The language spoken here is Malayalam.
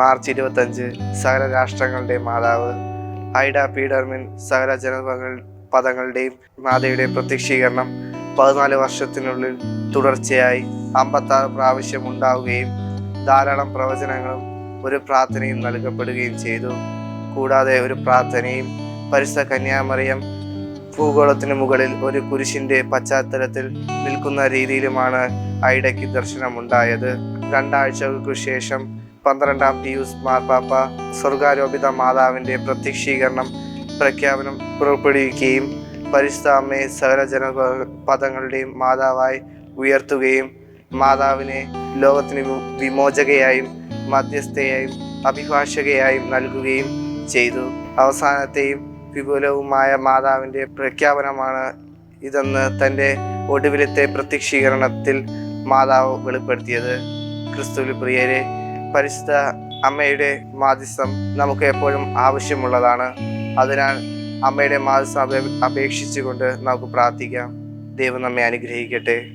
മാർച്ച് ഇരുപത്തഞ്ച് സകല രാഷ്ട്രങ്ങളുടെ മാതാവ് ഐഡ പീഡർമിൻ സകല ജനപങ്ങൾ പദങ്ങളുടെയും മാതയുടെ പ്രത്യക്ഷീകരണം പതിനാല് വർഷത്തിനുള്ളിൽ തുടർച്ചയായി അമ്പത്താറ് പ്രാവശ്യം ഉണ്ടാവുകയും ധാരാളം പ്രവചനങ്ങളും ഒരു പ്രാർത്ഥനയും നൽകപ്പെടുകയും ചെയ്തു. കൂടാതെ ഒരു പ്രാർത്ഥനയും പരിശുദ്ധ കന്യാമറിയം ഭൂഗോളത്തിന് മുകളിൽ ഒരു കുരിശിന്റെ പശ്ചാത്തലത്തിൽ നിൽക്കുന്ന രീതിയിലുമാണ് ഐഡയ്ക്ക് ദർശനമുണ്ടായത്. രണ്ടാഴ്ചകൾക്കു ശേഷം പന്ത്രണ്ടാം പിയൂസ് മാർപ്പാപ്പ സ്വർഗാരോപിത മാതാവിന്റെ പ്രത്യക്ഷീകരണം പ്രഖ്യാപനം പുറപ്പെടുവിക്കുകയും പരിശുദ്ധ അമ്മയെ സകല ജന പദങ്ങളുടെയും മാതാവായി ഉയർത്തുകയും മാതാവിനെ ലോകത്തിന് വിമോചകയായും മധ്യസ്ഥയായും അഭിഭാഷകയായും നൽകുകയും ചെയ്തു. അവസാനത്തെയും വിപുലവുമായ മാതാവിന്റെ പ്രഖ്യാപനമാണ് ഇതെന്ന് തന്റെ ഒടുവിലത്തെ പ്രത്യക്ഷീകരണത്തിൽ മാതാവ് വെളിപ്പെടുത്തിയത്. ക്രിസ്തുവിൽ പ്രിയരെ പരിശുദ്ധ അമ്മയുടെ മാധ്യസ്ഥം നമുക്ക് എപ്പോഴും ആവശ്യമുള്ളതാണ്. അതിനാൽ അമ്മയുടെ മാധ്യസ്ഥം അപേ- അപേക്ഷിച്ചുകൊണ്ട് നമുക്ക് പ്രാർത്ഥിക്കാം. ദൈവം നമ്മെ അനുഗ്രഹിക്കട്ടെ.